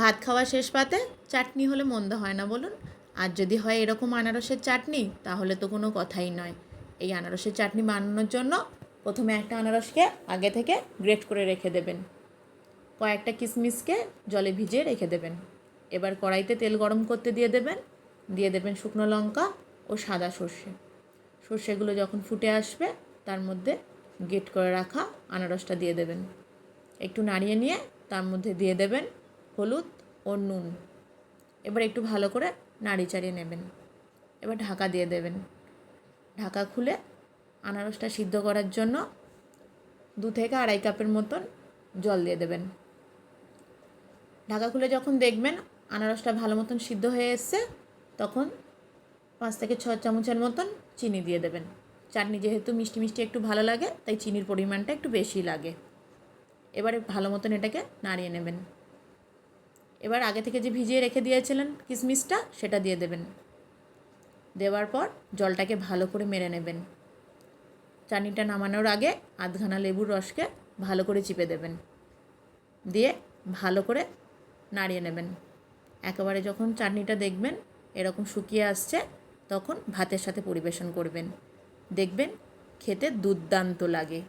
ভাত খাওয়া শেষ পাতে চাটনি হলে মন্দ হয় না বলুন। আর যদি হয় এরকম আনারসের চাটনি, তাহলে তো কোনো কথাই নয়। এই আনারসের চাটনি বানানোর জন্য প্রথমে একটা আনারসকে আগে থেকে গ্রেট করে রেখে দেবেন। কয়েকটা কিশমিশকে জলে ভিজিয়ে রেখে দেবেন। এবার কড়াইতে তেল গরম করতে দিয়ে দেবেন। দিয়ে দেবেন শুকনো লঙ্কা ও সাদা সর্ষে। সর্ষেগুলো যখন ফুটে আসবে, তার মধ্যে গেট করে রাখা আনারসটা দিয়ে দেবেন। একটু নাড়িয়ে নিয়ে তার মধ্যে দিয়ে দেবেন হলুদ ও নুন। এবার একটু ভালো করে নাড়ি চাড়িয়ে নেবেন। এবার ঢাকা দিয়ে দেবেন। ঢাকা খুলে আনারসটা সিদ্ধ করার জন্য দু থেকে আড়াই কাপের মতন জল দিয়ে দেবেন। ঢাকা খুলে যখন দেখবেন আনারসটা ভালো মতন সিদ্ধ হয়ে এসছে, তখন পাঁচ থেকে ছ চামচের মতন চিনি দিয়ে দেবেন। চাটনি যেহেতু মিষ্টি মিষ্টি একটু ভালো লাগে, তাই চিনির পরিমাণটা একটু বেশি লাগে। এবারে ভালো মতন এটাকে নাড়িয়ে নেবেন। এবার আগে থেকে যে ভিজিয়ে রেখে দিয়েছিলেন কিশমিশটা সেটা দিয়ে দেবেন। দেওয়ার পর জলটাকে ভালো করে মেরে নেবেন। চাটনিটা নামানোর আগে আধখানা লেবুর রসকে ভালো করে চিপে দেবেন। দিয়ে ভালো করে নাড়িয়ে নেবেন। একেবারে যখন চাটনিটা দেখবেন এরকম শুকিয়ে আসছে, তখন ভাতের সাথে পরিবেশন করবেন। দেখবেন খেতে দুর্দান্ত লাগে।